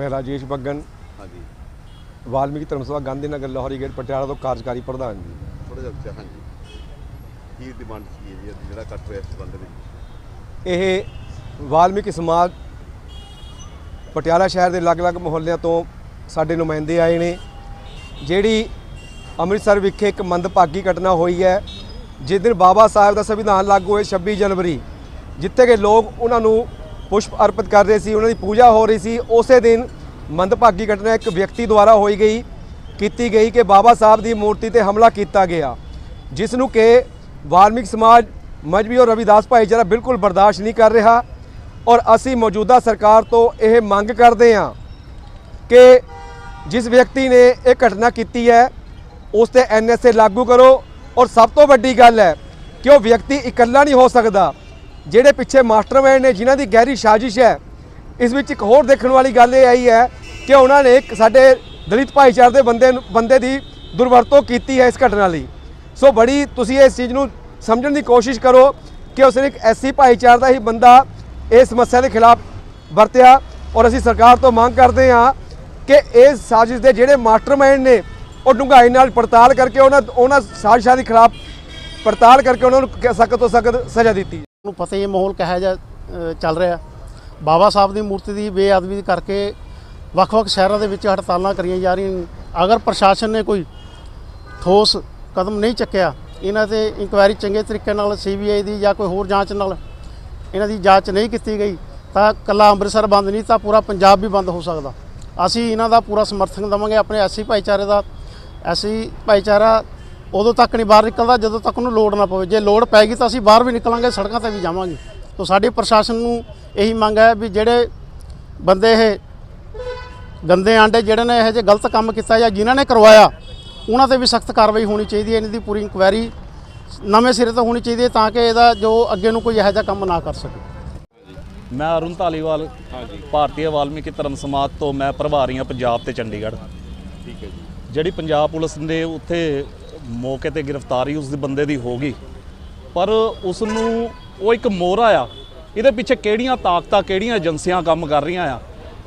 ਮੈਂ ਰਾਜੇਸ਼ ਬੱਗਨ। ਹਾਂਜੀ। ਵਾਲਮੀਕੀ ਧਰਮ ਸਭਾ ਗਾਂਧੀ ਨਗਰ ਲਾਹੌਰੀ ਗੇਟ ਪਟਿਆਲਾ ਤੋਂ ਕਾਰਜਕਾਰੀ ਪ੍ਰਧਾਨ ਜੀ। ਥੋੜਾ ਜਿਹਾ ਉੱਚਾ ਹਾਂਜੀ। ਕੀ ਡਿਮਾਂਡ ਸੀ ਜੀ? ਜਿਹੜਾ ਕੱਟ ਹੋਇਆ ਇਸ ਸੰਬੰਧ ਵਿੱਚ? ਇਹ ਵਾਲਮੀਕੀ ਸਮਾਜ ਪਟਿਆਲਾ ਸ਼ਹਿਰ ਦੇ ਅਲੱਗ-ਅਲੱਗ ਮੁਹੱਲਿਆਂ ਤੋਂ ਸਾਡੇ ਨੁਮਾਇੰਦੇ ਆਏ ਨੇ। ਜਿਹੜੀ ਅੰਮ੍ਰਿਤਸਰ ਵਿਖੇ ਇੱਕ ਮੰਦਭਾਗੀ ਘਟਨਾ ਹੋਈ ਹੈ ਜਿਸ ਦਿਨ ਬਾਬਾ ਸਾਹਿਬ ਦਾ ਸੰਵਿਧਾਨ ਲਾਗੂ ਹੋਏ 26 ਜਨਵਰੀ ਜਿੱਥੇ ਕਿ ਲੋਕ ਉਹਨਾਂ ਨੂੰ ਪੁਸ਼ਪ ਅਰਪਿਤ ਕਰ ਰਹੇ ਸੀ, ਉਹਨਾਂ ਦੀ ਪੂਜਾ ਹੋ ਰਹੀ ਸੀ। ਉਸੇ ਦਿਨ ਮੰਦਭਾਗੀ ਘਟਨਾ ਇੱਕ ਵਿਅਕਤੀ ਦੁਆਰਾ ਹੋਈ ਗਈ, ਕੀਤੀ ਗਈ ਕਿ ਬਾਬਾ ਸਾਹਿਬ ਦੀ ਮੂਰਤੀ ਤੇ ਹਮਲਾ ਕੀਤਾ ਗਿਆ, ਜਿਸ ਨੂੰ ਕਿ ਵਾਲਮੀਕ ਸਮਾਜ ਮਜਬੀ ਔਰ ਰਵਿਦਾਸ ਭਾਈਚਾਰਾ ਬਿਲਕੁਲ ਬਰਦਾਸ਼ਤ ਨਹੀਂ ਕਰ ਰਿਹਾ। ਔਰ ਅਸੀਂ ਮੌਜੂਦਾ ਸਰਕਾਰ ਤੋਂ ਇਹ ਮੰਗ ਕਰਦੇ ਹਾਂ ਕਿ ਜਿਸ ਵਿਅਕਤੀ ਨੇ ਇਹ ਘਟਨਾ ਕੀਤੀ ਹੈ, ਉਸ ਤੇ ਐਨਐਸਏ ਲਾਗੂ ਕਰੋ। ਔਰ ਸਭ ਤੋਂ ਵੱਡੀ ਗੱਲ ਹੈ ਕਿ ਉਹ ਵਿਅਕਤੀ ਇਕੱਲਾ ਨਹੀਂ ਹੋ ਸਕਦਾ। ਜਿਹੜੇ ਪਿੱਛੇ ਮਾਸਟਰਮਾਈਂਡ ਨੇ, ਜਿਨ੍ਹਾਂ ਦੀ ਗਹਿਰੀ ਸਾਜ਼ਿਸ਼ ਹੈ, ਇਸ ਵਿੱਚ ਇੱਕ ਹੋਰ ਦੇਖਣ ਵਾਲੀ ਗੱਲ ਇਹ ਆਈ ਹੈ ਕਿ ਉਹਨਾਂ ਨੇ ਸਾਡੇ ਦਲਿਤ ਭਾਈਚਾਰੇ ਦੇ ਬੰਦੇ ਬੰਦੇ ਦੀ ਦੁਰਵਰਤੋਂ ਕੀਤੀ ਹੈ ਇਸ ਘਟਨਾ ਲਈ। ਸੋ ਬੜੀ ਤੁਸੀਂ ਇਸ ਚੀਜ਼ ਨੂੰ ਸਮਝਣ ਦੀ ਕੋਸ਼ਿਸ਼ ਕਰੋ ਕਿ ਉਸ ਨੇ ਇੱਕ ਐਸੀ ਭਾਈਚਾਰੇ ਦਾ ਹੀ ਬੰਦਾ ਇਸ ਸਮੱਸਿਆ ਦੇ ਖਿਲਾਫ ਵਰਤਿਆ ਔਰ ਅਸੀਂ ਸਰਕਾਰ ਤੋਂ ਮੰਗ ਕਰਦੇ ਹਾਂ ਕਿ ਇਸ ਸਾਜ਼ਿਸ਼ ਦੇ ਜਿਹੜੇ ਮਾਸਟਰਮਾਈਂਡ ਨੇ, ਉਹ ਡੂੰਘਾਈ ਨਾਲ ਪੜਤਾਲ ਕਰਕੇ ਉਹਨਾਂ ਉਹਨਾਂ ਸਾਜ਼ਿਸ਼ਾਂ ਦੇ ਖਿਲਾਫ ਪੜਤਾਲ ਕਰਕੇ ਉਹਨਾਂ ਨੂੰ ਸਖਤ ਤੋਂ ਸਖਤ ਸਜ਼ਾ ਦਿੱਤੀ ਨੂੰ ਪਤਾ ਹੀ ਹੈ, ਮਾਹੌਲ ਕਿਹੋ ਜਿਹਾ ਚੱਲ ਰਿਹਾ। ਬਾਬਾ ਸਾਹਿਬ ਦੀ ਮੂਰਤੀ ਦੀ ਬੇਅਦਬੀ ਕਰਕੇ ਵੱਖ-ਵੱਖ ਸ਼ਹਿਰਾਂ ਦੇ ਵਿੱਚ ਹੜਤਾਲਾਂ ਕਰੀਆਂ ਜਾ ਰਹੀਆਂ ਅਗਰ ਪ੍ਰਸ਼ਾਸਨ ਨੇ ਕੋਈ ਠੋਸ ਕਦਮ ਨਹੀਂ ਚੱਕਿਆ, ਇਹਨਾਂ ਤੇ ਇਨਕੁਆਇਰੀ ਚੰਗੇ ਤਰੀਕੇ ਨਾਲ ਸੀਬੀਆਈ ਦੀ ਜਾਂ ਕੋਈ ਹੋਰ ਜਾਂਚ ਨਾਲ ਇਹਨਾਂ ਦੀ ਜਾਂਚ ਨਹੀਂ ਕੀਤੀ ਗਈ, ਤਾਂ ਕੱਲਾ ਅੰਮ੍ਰਿਤਸਰ ਬੰਦ ਨਹੀਂ, ਤਾਂ ਪੂਰਾ ਪੰਜਾਬ ਵੀ ਬੰਦ ਹੋ ਸਕਦਾ। ਅਸੀਂ ਇਹਨਾਂ ਦਾ ਪੂਰਾ ਸਮਰਥਨ ਦੇਵਾਂਗੇ, ਆਪਣੇ ਐਸੀ ਭਾਈਚਾਰੇ ਦਾ। ਐਸੀ ਭਾਈਚਾਰਾ ਉਦੋਂ ਤੱਕ ਨਹੀਂ ਬਾਹਰ ਨਿਕਲਦਾ ਜਦੋਂ ਤੱਕ ਉਹਨੂੰ ਲੋੜ ਨਾ ਪਵੇ। ਜੇ ਲੋੜ ਪੈਗੀ ਤਾਂ ਅਸੀਂ ਬਾਹਰ ਵੀ ਨਿਕਲਾਂਗੇ ਸੜਕਾਂ ਤੇ ਵੀ ਜਾਵਾਂਗੇ। ਤਾਂ ਸਾਡੀ ਪ੍ਰਸ਼ਾਸਨ ਨੂੰ ਇਹੀ ਮੰਗ ਹੈ ਵੀ ਜਿਹੜੇ ਬੰਦੇ ਇਹ ਗੰਦੇ ਆਂਡੇ ਜਿਹੜੇ ਨੇ ਇਹ ਜੇ ਗਲਤ ਕੰਮ ਕੀਤਾ ਜਾਂ ਜਿਨ੍ਹਾਂ ਨੇ ਕਰਵਾਇਆ ਉਹਨਾਂ ਤੇ ਵੀ ਸਖਤ ਕਾਰਵਾਈ ਹੋਣੀ ਚਾਹੀਦੀ ਹੈ। ਇਹਨਾਂ ਦੀ ਪੂਰੀ ਇਨਕੁਆਇਰੀ ਨਵੇਂ ਸਿਰੇ ਤੋਂ ਹੋਣੀ ਚਾਹੀਦੀ ਹੈ ਤਾਂ ਕਿ ਇਹਦਾ ਜੋ ਅੱਗੇ ਨੂੰ ਕੋਈ ਇਹੋ ਜਿਹਾ ਕੰਮ ਨਾ ਕਰ ਸਕੇ। ਮੈਂ ਅਰੁਣ ਧਾਲੀਵਾਲ ਭਾਰਤੀ ਵਾਲਮੀਕੀ ਧਰਮ ਸਮਾਜ ਤੋਂ ਮੈਂ ਪ੍ਰਭਾਰੀ ਹਾਂ ਪੰਜਾਬ ਤੇ ਚੰਡੀਗੜ੍ਹ। ਠੀਕ ਹੈ ਜੀ। ਜਿਹੜੀ ਪੰਜਾਬ ਪੁਲਿਸ ਨੇ ਉੱਥੇ ਮੌਕੇ ਤੇ ਗ੍ਰਿਫਤਾਰੀ ਉਸ ਦੇ ਬੰਦੇ ਦੀ ਹੋ ਗਈ। ਪਰ ਉਸ ਨੂੰ ਉਹ ਇੱਕ ਮੋਹਰਾ ਆ। ਇਹਦੇ ਪਿੱਛੇ ਕਿਹੜੀਆਂ ਤਾਕਤਾਂ, ਕਿਹੜੀਆਂ ਏਜੰਸੀਆਂ ਕੰਮ ਕਰ ਰਹੀਆਂ ਆ?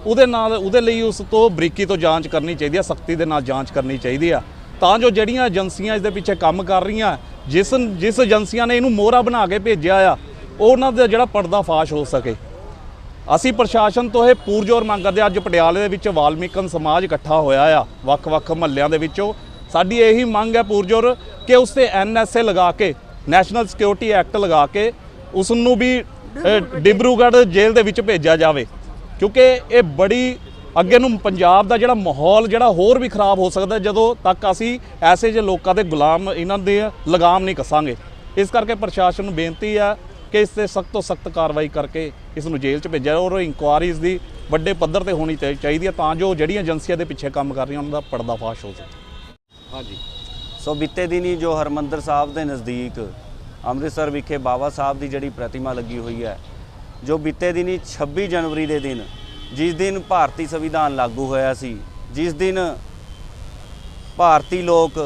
ਉਹਦੇ ਨਾਲ, ਉਹਦੇ ਲਈ ਉਸ ਤੋਂ ਬਰੀਕੀ ਤੋਂ ਜਾਂਚ ਕਰਨੀ ਚਾਹੀਦੀ ਆ, ਸਖਤੀ ਦੇ ਨਾਲ ਜਾਂਚ ਕਰਨੀ ਚਾਹੀਦੀ ਆ। ਤਾਂ ਜੋ ਜਿਹੜੀਆਂ ਏਜੰਸੀਆਂ ਇਸ ਦੇ ਪਿੱਛੇ ਕੰਮ ਕਰ ਰਹੀਆਂ, ਜਿਸ ਜਿਸ ਏਜੰਸੀਆਂ ਨੇ ਇਹਨੂੰ ਮੋਹਰਾ ਬਣਾ ਕੇ ਭੇਜਿਆ ਆ ਉਹਨਾਂ ਦਾ ਜਿਹੜਾ ਪਰਦਾ ਫਾਸ਼ ਹੋ ਸਕੇ। ਅਸੀਂ ਪ੍ਰਸ਼ਾਸਨ ਤੋਂ ਇਹ ਪੂਰਜੋਰ ਮੰਗ ਕਰਦੇ ਅੱਜ ਪਟਿਆਲੇ ਦੇ ਵਿੱਚ ਵਾਲਮੀਕਨ ਸਮਾਜ ਇਕੱਠਾ ਹੋਇਆ ਆ। ਵੱਖ-ਵੱਖ ਮਹੱਲਿਆਂ ਦੇ ਵਿੱਚੋਂ ਸਾਡੀ ਇਹੀ ਮੰਗ ਹੈ ਪੂਰਜੋਰ ਕਿ ਉਸ ਤੇ ਐਨਐਸਏ ਲਗਾ ਕੇ ਨੈਸ਼ਨਲ ਸਿਕਿਉਰਿਟੀ ਐਕਟ ਲਗਾ ਕੇ ਉਸ ਨੂੰ ਵੀ ਡਿਬਰੂਗੜ੍ਹ ਜੇਲ੍ਹ ਦੇ ਵਿੱਚ ਭੇਜਿਆ ਜਾਵੇ। ਕਿਉਂਕਿ ਇਹ ਬੜੀ ਅੱਗੇ ਨੂੰ ਪੰਜਾਬ ਦਾ ਜਿਹੜਾ ਮਾਹੌਲ, ਜਿਹੜਾ ਹੋਰ ਵੀ ਖਰਾਬ ਹੋ ਸਕਦਾ ਜਦੋਂ ਤੱਕ ਅਸੀਂ ਐਸੇ ਜਿਹੇ ਲੋਕਾਂ ਦੇ ਗੁਲਾਮ ਇਹਨਾਂ ਦੇ ਲਗਾਮ ਨਹੀਂ ਕੱਸਾਂਗੇ। ਇਸ ਕਰਕੇ ਪ੍ਰਸ਼ਾਸਨ ਨੂੰ ਬੇਨਤੀ ਆ ਕਿ ਇਸ ਤੇ ਸਖਤ ਤੋਂ ਸਖਤ ਕਾਰਵਾਈ ਕਰਕੇ ਇਸ ਨੂੰ ਜੇਲ੍ਹ 'ਚ ਭੇਜਿਆ ਔਰ ਇਨਕੁਆਰੀਜ਼ ਦੀ ਵੱਡੇ ਪੱਧਰ ਤੇ ਹੋਣੀ ਚਾਹੀ- ਚਾਹੀਦੀ ਹੈ ਤਾਂ ਜੋ ਜਿਹੜੀਆਂ ਏਜੰਸੀਆਂ ਦੇ ਪਿੱਛੇ ਕੰਮ ਕਰ ਰਹੀਆਂ, ਉਹਨਾਂ ਦਾ ਪਰਦਾਫਾਸ਼ ਹੋ ਸਕੇ। ਹਾਂਜੀ। ਸੋ ਬੀਤੇ ਦਿਨੀ ਜੋ ਹਰਮੰਦਰ ਸਾਹਿਬ ਦੇ ਨਜ਼ਦੀਕ ਅੰਮ੍ਰਿਤਸਰ ਵਿਖੇ ਬਾਬਾ ਸਾਹਿਬ ਦੀ ਜਿਹੜੀ ਪ੍ਰਤਿਮਾ ਲੱਗੀ ਹੋਈ ਹੈ, ਜੋ ਬੀਤੇ ਦਿਨੀ 26 ਜਨਵਰੀ ਦੇ ਦਿਨ ਜਿਸ ਦਿਨ ਭਾਰਤੀ ਸੰਵਿਧਾਨ ਲਾਗੂ ਹੋਇਆ ਸੀ, ਜਿਸ ਦਿਨ ਭਾਰਤੀ ਲੋਕ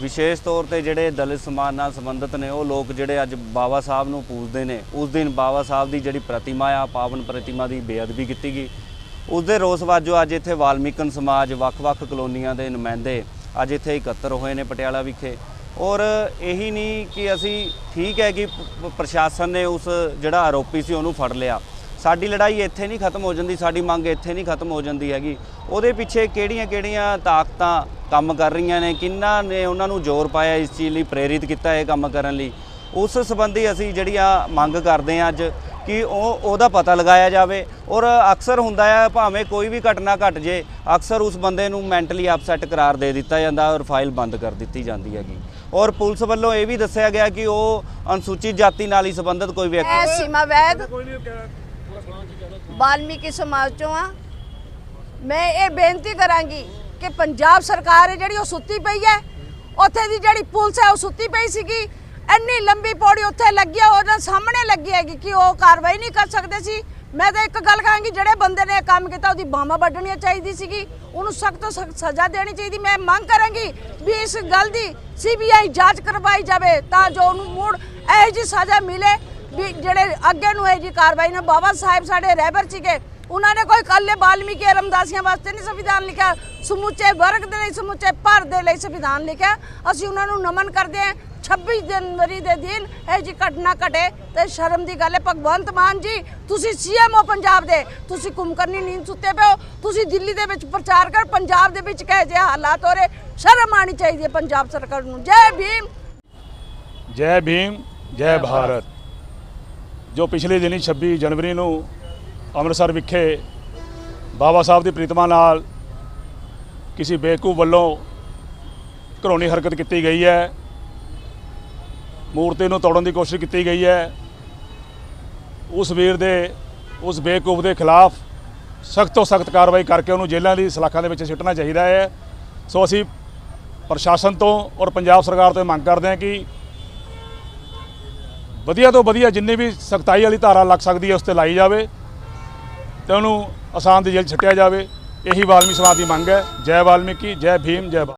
ਵਿਸ਼ੇਸ਼ ਤੌਰ ਤੇ ਜਿਹੜੇ ਦਲਿਤ ਸਮਾਜ ਨਾਲ ਸੰਬੰਧਿਤ ਨੇ, ਉਹ ਲੋਕ ਜਿਹੜੇ ਅੱਜ ਬਾਬਾ ਸਾਹਿਬ ਨੂੰ ਪੂਜਦੇ ਨੇ, ਉਸ ਦਿਨ ਬਾਬਾ ਸਾਹਿਬ ਦੀ ਜਿਹੜੀ ਪ੍ਰਤਿਮਾ ਆ, ਪਾਵਨ ਪ੍ਰਤਿਮਾ ਦੀ ਬੇਅਦਬੀ ਕੀਤੀ ਗਈ। ਉਸ ਦੇ ਰੋਸ ਵਜੋਂ ਅੱਜ ਇੱਥੇ ਵਾਲਮੀਕਨ ਸਮਾਜ ਵੱਖ-ਵੱਖ ਕਲੋਨੀਆਂ ਦੇ ਨੁਮਾਇੰਦੇ ਅੱਜ ਇੱਥੇ ਇਕੱਤਰ ਹੋਏ ਨੇ ਪਟਿਆਲਾ ਵਿਖੇ। ਔਰ ਇਹੀ ਨਹੀਂ ਕਿ ਅਸੀਂ ਠੀਕ ਹੈ ਕਿ ਪ੍ਰਸ਼ਾਸਨ ਨੇ ਉਸ ਜਿਹੜਾ ਆਰੋਪੀ ਸੀ ਉਹਨੂੰ ਫੜ ਲਿਆ। ਸਾਡੀ ਲੜਾਈ ਇੱਥੇ ਨਹੀਂ ਖਤਮ ਹੋ ਜਾਂਦੀ, ਸਾਡੀ ਮੰਗ ਇੱਥੇ ਨਹੀਂ ਖਤਮ ਹੋ ਜਾਂਦੀ ਹੈਗੀ। ਉਹਦੇ ਪਿੱਛੇ ਕਿਹੜੀਆਂ-ਕਿਹੜੀਆਂ ਤਾਕਤਾਂ ਕੰਮ ਕਰ ਰਹੀਆਂ ਨੇ? ਕਿੰਨਾ ਨੇ ਉਹਨਾਂ ਨੂੰ ਜ਼ੋਰ ਪਾਇਆ ਇਸ ਚੀਜ਼ ਲਈ, ਪ੍ਰੇਰਿਤ ਕੀਤਾ ਇਹ ਕੰਮ ਕਰਨ ਲਈ? ਉਸ ਸੰਬੰਧੀ ਅਸੀਂ ਜਿਹੜੀਆਂ ਮੰਗ ਕਰਦੇ ਹਾਂ ਅੱਜ ਕਿ ਉਹ ਉਹਦਾ ਪਤਾ ਲਗਾਇਆ ਜਾਵੇ ਔਰ ਅਕਸਰ ਹੁੰਦਾ ਹੈ ਭਾਵੇਂ ਕੋਈ ਵੀ ਘਟਨਾ ਘਟ ਜੇ ਅਕਸਰ ਉਸ ਬੰਦੇ ਨੂੰ ਮੈਂਟਲੀ ਅਪਸੈਟ ਕਰਾਰ ਦੇ ਦਿੱਤਾ ਜਾਂਦਾ ਔਰ ਫਾਈਲ ਬੰਦ ਕਰ ਦਿੱਤੀ ਜਾਂਦੀ ਹੈਗੀ। ਔਰ ਪੁਲਿਸ ਵੱਲੋਂ ਇਹ ਵੀ ਦੱਸਿਆ ਗਿਆ ਕਿ ਉਹ ਅਨੁਸੂਚਿਤ ਜਾਤੀ ਨਾਲ ਹੀ ਸੰਬੰਧਿਤ ਕੋਈ ਵਿਅਕਤੀ ਮੈਂ ਸੀਮਾ ਵੈਦ। ਵਾਲਮੀਕੀ ਸਮਾਜ ਚੋਂ ਆ। ਮੈਂ ਇਹ ਬੇਨਤੀ ਕਰਾਂਗੀ ਕਿ ਪੰਜਾਬ ਸਰਕਾਰ ਹੈ ਜਿਹੜੀ ਉਹ ਸੁੱਤੀ ਪਈ ਹੈ। ਉੱਥੇ ਦੀ ਜਿਹੜੀ ਪੁਲਿਸ ਹੈ ਉਹ ਸੁੱਤੀ ਪਈ ਸੀਗੀ। ਇੰਨੀ ਲੰਬੀ ਪੌੜੀ ਉੱਥੇ ਲੱਗੀ ਆ ਉਹਨਾਂ ਸਾਹਮਣੇ ਲੱਗੀ ਹੈਗੀ ਕਿ ਉਹ ਕਾਰਵਾਈ ਨਹੀਂ ਕਰ ਸਕਦੇ ਸੀ। ਮੈਂ ਤਾਂ ਇੱਕ ਗੱਲ ਕਹਾਂਗੀ, ਜਿਹੜੇ ਬੰਦੇ ਨੇ ਇਹ ਕੰਮ ਕੀਤਾ, ਉਹਦੀ ਬਾਹਾਂ ਵੱਢਣੀਆਂ ਚਾਹੀਦੀ ਸੀਗੀ। ਉਹਨੂੰ ਸਖਤ ਤੋਂ ਸਖਤ ਸਜ਼ਾ ਦੇਣੀ ਚਾਹੀਦੀ। ਮੈਂ ਮੰਗ ਕਰਾਂਗੀ ਵੀ ਇਸ ਗੱਲ ਦੀ ਸੀਬੀਆਈ ਜਾਂਚ ਕਰਵਾਈ ਜਾਵੇ, ਤਾਂ ਜੋ ਉਹਨੂੰ ਮੁੜ ਇਹੋ ਜਿਹੀ ਸਜ਼ਾ ਮਿਲੇ ਵੀ ਜਿਹੜੇ ਅੱਗੇ ਨੂੰ ਇਹ ਜੀ ਕਾਰਵਾਈ ਨਾ। ਬਾਬਾ ਸਾਹਿਬ ਸਾਡੇ ਰਹਿਬਰ ਸੀਗੇ, ਉਹਨਾਂ ਨੇ ਕੋਈ ਕੱਲੇ ਬਾਲਮੀਕੀ ਰਮਦਾਸੀਆਂ ਵਾਸਤੇ ਨਹੀਂ ਸੰਵਿਧਾਨ ਲਿਖਿਆ। ਸਮੁੱਚੇ ਵਰਗ ਦੇ ਲਈ, ਸਮੁੱਚੇ ਭਾਰਤ ਦੇ ਲਈ ਸੰਵਿਧਾਨ ਲਿਖਿਆ। ਅਸੀਂ ਉਹਨਾਂ ਨੂੰ ਨਮਨ ਕਰਦੇ ਹਾਂ। 26 ਜਨਵਰੀ ਦੇ ਦਿਨ ਇਹ ਜੀ ਘਟਨਾ ਘਟੇ ਤੇ ਸ਼ਰਮ ਦੀ ਗੱਲ ਹੈ। ਭਗਵੰਤ ਮਾਨ ਜੀ ਤੁਸੀਂ ਸੀਐਮ ਹੋ ਪੰਜਾਬ ਦੇ। ਤੁਸੀਂ ਕੁੰਭਕਰਨੀ ਨੀਂਦ ਸੁੱਤੇ ਪਏ ਹੋ। ਤੁਸੀਂ ਦਿੱਲੀ ਦੇ ਵਿੱਚ ਪ੍ਰਚਾਰ ਕਰ ਪੰਜਾਬ ਦੇ ਵਿੱਚ ਕਹੇ ਜੇ ਹਾਲਾਤ ਹੋ ਰਹੇ? ਸ਼ਰਮ ਆਣੀ ਚਾਹੀਦੀ ਹੈ ਪੰਜਾਬ ਸਰਕਾਰ ਨੂੰ। ਜੈ ਭੀਮ! ਜੈ ਭੀਮ ਜੈ ਭਾਰਤ। ਜੋ ਪਿਛਲੇ ਦਿਨੀ 26 ਜਨਵਰੀ ਨੂੰ ਅੰਮ੍ਰਿਤਸਰ ਵਿਖੇ ਬਾਬਾ ਸਾਹਿਬ ਦੀ ਪ੍ਰੀਤਮਾ ਨਾਲ ਕਿਸੇ ਬੇਵਕੂਫ ਵੱਲੋਂ ਘਰੋਣੀ ਹਰਕਤ ਕੀਤੀ ਗਈ ਹੈ। ਮੂਰਤੀ ਨੂੰ ਤੋੜਨ ਦੀ ਕੋਸ਼ਿਸ਼ ਕੀਤੀ ਗਈ ਹੈ। ਉਸ ਵੀਰ ਦੇ, ਉਸ ਬੇਵਕੂਫ ਦੇ ਖਿਲਾਫ ਸਖਤ ਤੋਂ ਸਖਤ ਕਾਰਵਾਈ ਕਰਕੇ ਉਹਨੂੰ ਜੇਲ੍ਹਾਂ ਦੀ ਸਲਾਖਾਂ ਦੇ ਵਿੱਚ ਸਿੱਟਣਾ ਚਾਹੀਦਾ ਹੈ। ਸੋ ਅਸੀਂ ਪ੍ਰਸ਼ਾਸਨ ਤੋਂ ਔਰ ਪੰਜਾਬ ਸਰਕਾਰ ਤੋਂ ਮੰਗ ਕਰਦੇ ਹਾਂ ਕਿ ਵਧੀਆ ਤੋਂ ਵਧੀਆ ਜਿੰਨੀ ਵੀ ਸਖਤਾਈ ਵਾਲੀ ਧਾਰਾ ਲੱਗ ਸਕਦੀ ਹੈ ਉਸ ਤੇ ਲਾਈ ਜਾਵੇ ਤੇ ਉਹਨੂੰ ਆਸਾਨ ਦੀ ਜੇਲ੍ਹ 'ਚ ਛੱਟਿਆ ਜਾਵੇ। ਇਹੀ ਵਾਲਮੀ ਸਮਾਜ ਦੀ ਮੰਗ ਹੈ। ਜੈ ਵਾਲਮੀਕੀ, ਜੈ ਭੀਮ, ਜੈ ਭਾਰਤ।